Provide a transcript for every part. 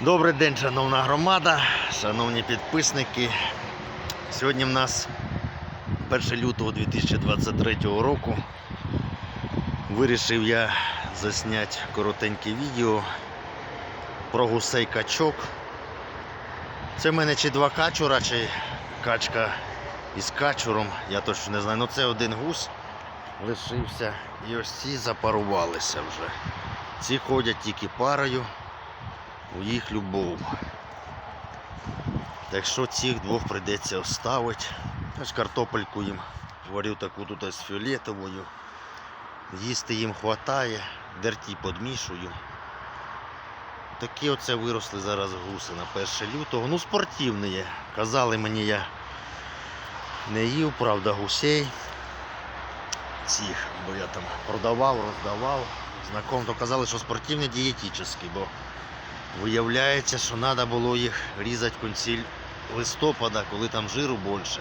Добрий день, шановна громада, шановні підписники. Сьогодні в нас 1 лютого 2023 року. Вирішив я засняти коротеньке відео про гусей качок. Це в мене чи два качура, чи качка із качуром, я точно не знаю. Ну це один гусь лишився. І ось ці запарувалися вже. Ці ходять тільки парою у їх любов. Так що цих двох прийдеться оставити. Ось картопельку їм варю таку тут з фіолетовою. Їсти їм хватає, дерті подмішую. Такі оце виросли зараз гуси на 1 лютого. Ну, спортивні є. Казали мені, я не їв, правда, гусей цих, бо я там продавав, роздавав. Знаком то казали, що спортивні дієтичні, бо Виявляється, що треба було їх різати в кінці листопада, коли там жиру більше.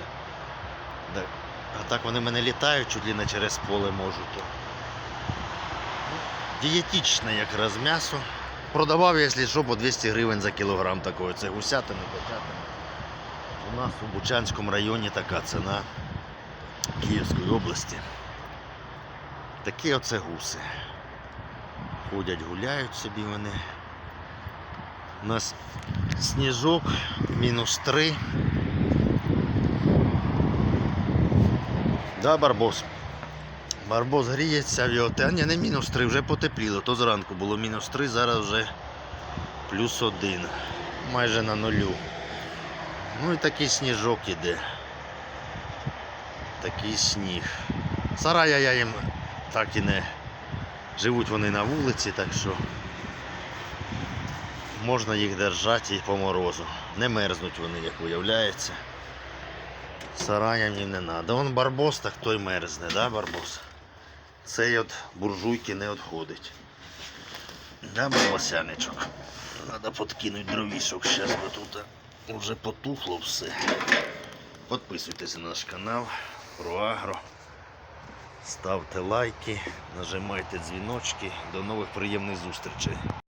А так вони мене літають, чуть ли не через поле можуть. Дієтичне якраз м'ясо. Продавав, якщо що, по 200 гривень за кілограм такої. Це гусятини, котятини. У нас у Бучанському районі така ціна Київської області. Такі оце гуси. Ходять, гуляють собі вони. У нас сніжок мінус 3. Да, Барбос? Барбос гріється в. Та ні, не мінус 3, вже потепліло. То зранку було мінус 3, зараз вже плюс 1. Майже на нулю. Ну і такий сніжок іде. Такий сніг. Сарая я їм так і не. Живуть вони на вулиці, так що можна їх держати і по морозу. Не мерзнуть вони, як виявляється. Сараям їм не треба. Вон барбос, так той мерзне, да, барбос? Цей от буржуйки не відходить. Да, барбосяничок? Треба подкинути дровішок зараз, бо тут вже потухло все. Підписуйтесь на наш канал про агро. Ставте лайки, нажимайте дзвіночки. До нових приємних зустрічей.